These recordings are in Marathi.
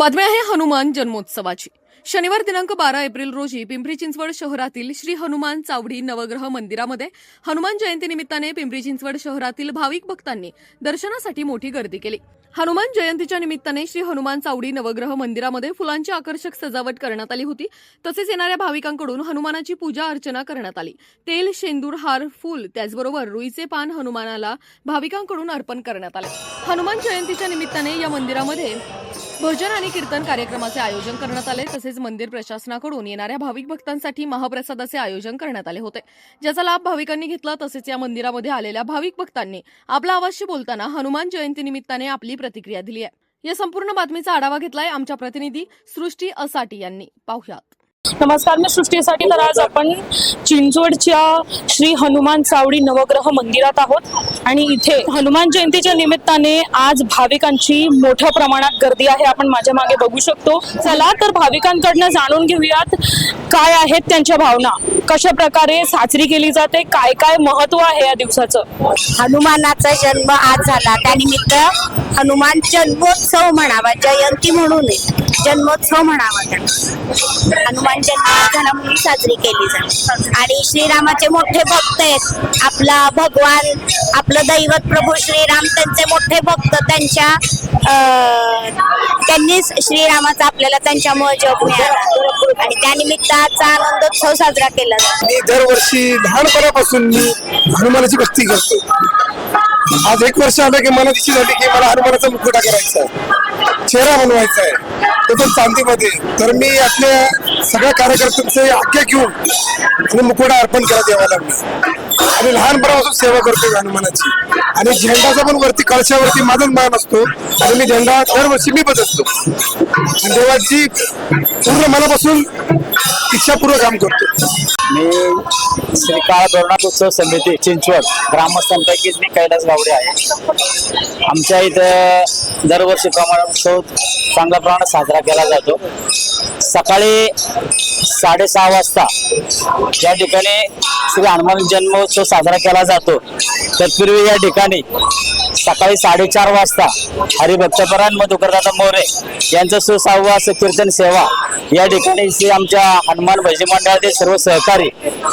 बातमी आहे हनुमान जन्मोत्सवाची. शनिवार दिनांक बारा एप्रिल रोजी पिंपरी चिंचवड शहरातील श्री हनुमान चावडी नवग्रह मंदिरामध्ये हनुमान जयंती निमित्ताने पिंपरी चिंचवड शहरातील भाविक भक्तांनी दर्शनासाठी मोठी गर्दी केली. हनुमान जयंतीच्या निमित्ताने श्री हनुमान चावडी नवग्रह मंदिरामध्ये फुलांची आकर्षक सजावट करण्यात आली होती. तसेच येणाऱ्या भाविकांकडून हनुमानाची पूजा अर्चना करण्यात आली. तेल शेंदूर हार फुल त्याचबरोबर रुईचे पान हनुमानाला भाविकांकडून अर्पण करण्यात आले. हनुमान जयंतीच्या निमित्ताने या मंदिरामध्ये भजन आणि कीर्तन कार्यक्रमाचे आयोजन करण्यात आले. तसेच मंदिर प्रशासनाकडून येणाऱ्या भाविक भक्तांसाठी महाप्रसादाचे आयोजन करण्यात आले होते. ज्याचा लाभ भाविकांनी घेतला तसेच या मंदिरामध्ये आलेल्या भाविक भक्तांनी आपला आवाजशी बोलताना हनुमान जयंती निमित्ताने आपली प्रतिक्रिया दिली आहे. या संपूर्ण बातमीचा आढावा घेतलाय आमच्या प्रतिनिधी सृष्टी असाटी यांनी. पाहुयात. नमस्कार मी सृष्टीसाठी तर आज आपण चिंचवडच्या श्री हनुमान चावडी नवग्रह मंदिरात आहोत. आणि इथे हनुमान जयंतीच्या निमित्ताने आज भाविकांची मोठ्या प्रमाणात गर्दी आहे आपण माझ्या मागे बघू शकतो. चला तर भाविकांकडनं जाणून घेऊयात. काय आहेत त्यांच्या भावना? कशा प्रकारे साजरी केली जाते? काय काय महत्त्व आहे या दिवसाचं? हनुमानाचा जन्म आज झाला. त्यानिमित्त हनुमान जन्मोत्सव म्हणावा जयंती म्हणून जन्मोत्सव म्हणावा त्याला. हनुमान जन्म झाला म्हणून साजरी केली जाते. आणि श्रीरामाचे मोठे भक्त आहेत. आपला भगवान आपलं दैवत प्रभू श्रीराम त्यांचे मोठे भक्त त्यांच्या त्यांनीच श्रीरामाचा आपल्याला त्यांच्यामुळे जग मिळाला. आणि त्यानिमित्त आजचा आनंदोत्सव साजरा केला मी दरवर्षी लहानपणापासून मी हनुमानाची भक्ती करतो. आज एक वर्ष आलं की मला दिशी झाली की मला हनुमानाचा मुकुटा करायचा आहे. चेहरा बनवायचा आहे. तो पण चांदीमध्ये. तर मी आपल्या सगळ्या कार्यकर्त्यांचे आज्ञा घेऊन आणि मुकुडा अर्पण केला देवाला मी आणि लहानपणापासून सेवा करतो हनुमानाची. आणि झेंडाचा पण वरती कळशावरती माझाच मान असतो. आणि मी झेंडा दरवर्षी मी बदलतो. आणि देवाची पूर्ण मनापासून इच्छापूर्वक काम करतो. मी श्री काळ धोरणात समिती चिंचवड ग्रामस्थांपैकीच मी कैलास गावडे आहे. आमच्या इथं दरवर्षीप्रमाणे उत्सव चांगल्या प्रमाणात साजरा केला जातो. सकाळी साडेसहा वाजता या ठिकाणी श्री हनुमान जन्मोत्सव साजरा केला जातो तत्पूर्वी या ठिकाणी सकाळी साडेचार वाजता हरिभक्तपरायण मधुकरदादा मोरे यांचं सुसहवास कीर्तन सेवा या ठिकाणी श्री आमच्या हनुमान भजनी मंडळातील सर्व सहकारी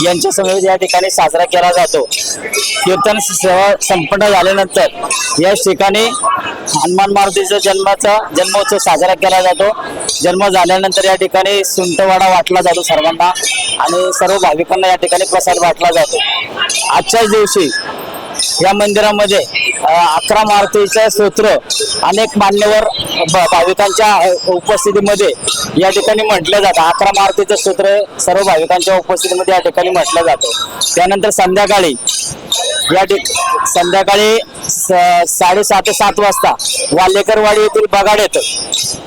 यांच्या समवेत या ठिकाणी साजरा केला जातो. कीर्तन सेवा संपन्न झाल्यानंतर या ठिकाणी हनुमान मारुतीचा जन्माचा जन्मोत्सव साजरा केला जातो. जन्म झाल्यानंतर या ठिकाणी सुंटवाडा वाटला जातो सर्वांना आणि सर्व भाविकांना या ठिकाणी प्रसाद वाटला जातो. आजच्याच दिवशी या मंदिरामध्ये अकरा मारुतीचं स्तोत्र अनेक मान्यवर भाविकांच्या उपस्थितीमध्ये या ठिकाणी म्हटलं जातं. अकरा मारुतीचं स्तोत्र सर्व भाविकांच्या उपस्थितीमध्ये या ठिकाणी म्हटलं जातं. त्यानंतर संध्याकाळी या ठिक संध्याकाळी स- साडेसहा ते सात वाजता वालेकरवाडी येथील बगाड येतं.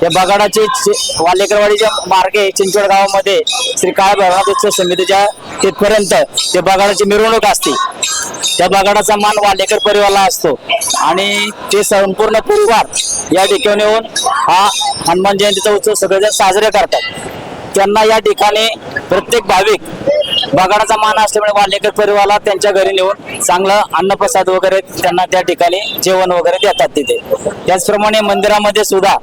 या बगाडाची चि- वालेकरवाडीच्या मार्गे चिंचवड गावामध्ये श्री काळ भैरवनाथ उत्सव समितीच्या तिथपर्यंत ते बगाडाची मिरवणूक असते. त्या बगाडाचा मान वालेकर परिवाराला असतो आणि ते संपूर्ण परिवार या ठिकाणी येऊन हा हनुमान जयंतीचा उत्सव सगळेजण साजरे करतात. त्यांना या ठिकाणी प्रत्येक भाविक बगाडाचा मान असल्यामुळे वालेकर परिवाराला त्यांच्या घरी नेऊन चांगलं अन्नप्रसाद वगैरे त्यांना त्या ठिकाणी जेवण वगैरे देतात तिथे. त्याचप्रमाणे मंदिरामध्ये सुद्धा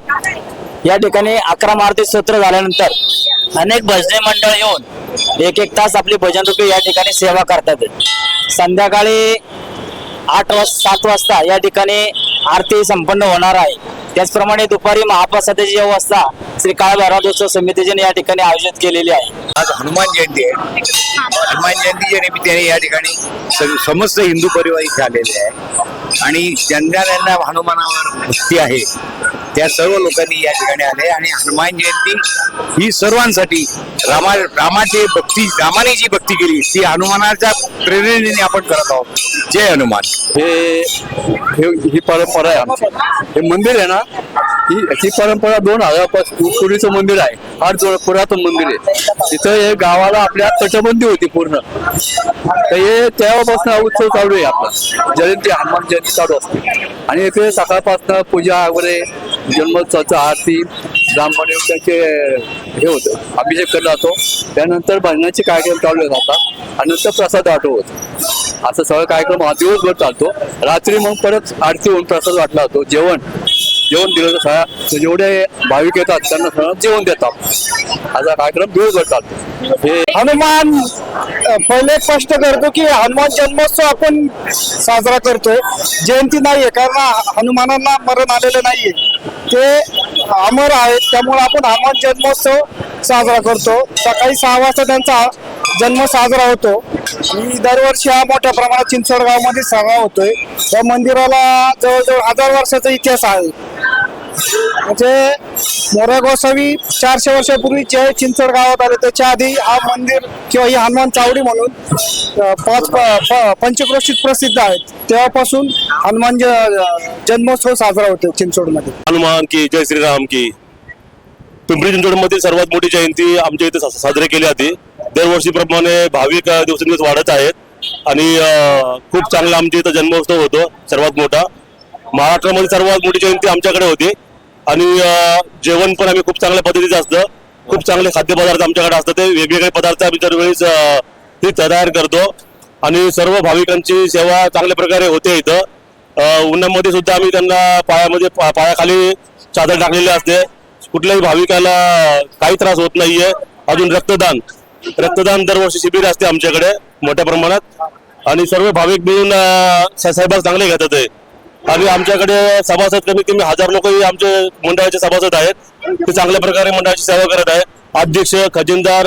या ठिकाणी अकरा मारुती स्तोत्र झाल्यानंतर अनेक भजने मंडळ येऊन एक एक तास आपली भजन रूपी या ठिकाणी सेवा करतात. संध्याकाळी आठ वाजता सात वाजता या ठिकाणी आरती संपन्न होणार आहे. त्याचप्रमाणे दुपारी महाप्रसादाची व्यवस्था श्री काळ भैरवनाथ समितीने या ठिकाणी आयोजित केलेली आहे. आज हनुमान जयंती आहे. हनुमान जयंतीच्या निमित्ताने या ठिकाणी सग- समस्त हिंदू परिवार इथे आलेले आहे. आणि ज्यांना ज्यांना हनुमानावर भक्ती आहे त्या सर्व लोकांनी या ठिकाणी आले आणि हनुमान जयंती ही सर्वांसाठी रामा रामाची भक्ती रामाने जी भक्ती केली ती हनुमानाच्या प्रेरणेने आपण करत आहोत. जय हनुमान. हे हे- ही परंपरा आहे आमची. हे मंदिर आहे ना ही ही परंपरा दोन हजार पूर्वीचं मंदिर आहे. फार जो पुरातन मंदिर आहे. तिथं हे गावाला आपल्या तटबंदी होती पूर्ण. तर हे तेव्हापासून उत्सव चालू आहे आपला. जयंती हनुमान जयंती चालू असते. आणि इथे सकाळपासून पूजा वगैरे जन्मोत्सवाचं आरती ब्राह्मण त्यांचे हे होतं. अभिषेक केला जातो त्यानंतर भजनाचे कार्यक्रम चालू राहतात आणि नंतर प्रसाद वाटप होतो. असं सगळं कार्यक्रम हा दिवसभर चालतो. रात्री मग परत आरती होऊन प्रसाद वाटला जातो. जेवण. जेवण दिलं तर सगळ्या जेवढे भाविक येतात त्यांना सगळं जेवण देतात. असा कार्यक्रम दिवसभर चालतो हे हनुमान पहिले स्पष्ट करतो की हनुमान जन्मोत्सव आपण साजरा करतो जयंती नाहीये कारण हनुमानांना मरण आलेलं नाहीये. ते अमर आहेत त्यामुळे आपण हनुमान जन्मोत्सव साजरा करतो. सकाळी सहा वाजता त्यांचा जन्म साजरा होतो. आणि दरवर्षी हा मोठ्या प्रमाणात चिंचवड गावामध्ये साजरा होतोय. त्या मंदिराला जवळजवळ हजार वर्षाचा इतिहास आहे. म्हणजे मोऱ्या गोसावी चारशे वर्षापूर्वी जे चिंचवड गावात आले. त्याच्या आधी हा मंदिर किंवा ही हनुमान चावडी म्हणून पाच प- पंचक्रोशीत प्रसिद्ध आहेत. तेव्हापासून हनुमान जन्मोत्सव साजरा होतो चिंचवडमध्ये. हनुमान की जय श्रीराम की. पिंपरी चिंचवडमधील सर्वात मोठी जयंती आमच्या इथे साजरी केली जाते. दरवर्षीप्रमाणे भाविक दिवसेंदिवस वाढत आहेत. आणि खूप चांगला आमच्या इथं जन्मोत्सव होतो सर्वात मोठा. महाराष्ट्रामध्ये सर्वात मोठी जयंती आमच्याकडे होती. आणि जेवण पण आम्ही खूप चांगल्या पद्धतीचं असतं. खूप चांगले खाद्यपदार्थ आमच्याकडे असतात. ते वेगवेगळे पदार्थ आम्ही दरवेळीच ते तयार करतो. आणि सर्व भाविकांची सेवा चांगल्या प्रकारे होते इथं. उन्हामध्ये सुद्धा आम्ही त्यांना पायामध्ये पा- पायाखाली चादर टाकलेली असते. कुठल्याही भाविकाला काही त्रास होत नाहीये. अजून रक्तदान. रक्तदान दरवर्षी शिबिर असते आमच्याकडे मोठ्या प्रमाणात. आणि सर्व भाविक मिळून अ, चांगले घेतात आहे आणि आमच्याकडे सभासद कमीत कमी हजार लोकही आमचे मंडळाचे सभासद आहेत. ते चांगल्या प्रकारे मंडळाची सेवा करत आहेत. अध्यक्ष खजिनदार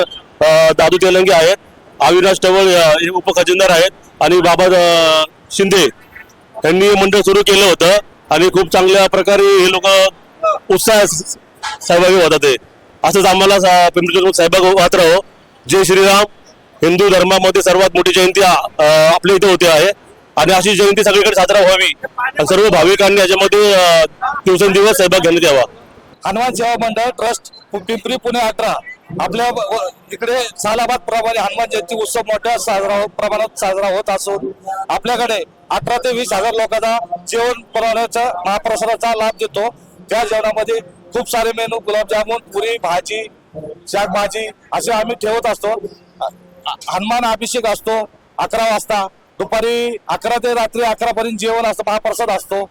दादू तेलंगे आहेत. अविनाश टवळ अ, हे उपखजिनदार आहेत. आणि बाबा शिंदे यांनी हे मंडळ सुरू केलं होतं. आणि खूप चांगल्या प्रकारे हे लोक उत्साह सहभागी होतात ते. असंच आम्हाला सा- पिंपरी चिंचवड सहभाग होत राहो. जय श्रीराम. हिंदू धर्मामध्ये सर्वात मोठी जयंती आपल्या इथे होते आहे. आणि अशी जयंती सगळीकडे साजरा व्हावी. आणि सर्व भाविकांनी याच्यामध्ये दिवसेंदिवस सहभाग घेण्यात यावा. हनुमान सेवा मंडळ ट्रस्ट पिंपरी पुणे अठरा. आपल्या इकडे सालाबाद प्रमाणे हनुमान जयंती उत्सव मोठ्या साजरा प्रमाणात साजरा होत असून आपल्याकडे अठरा ते वीस हजार लोकांना जेवण बनवण्याचा महाप्रसादाचा लाभ देतो. त्या जेवणामध्ये खूप सारे मेनू गुलाबजामुन पुरी भाजी शाकभाजी असे आम्ही ठेवत असतो. हनुमान अभिषेक असतो अकरा वाजता. दुपारी अकरा ते रात्री अकरा पर्यंत जेवण असतं महाप्रसाद असतो.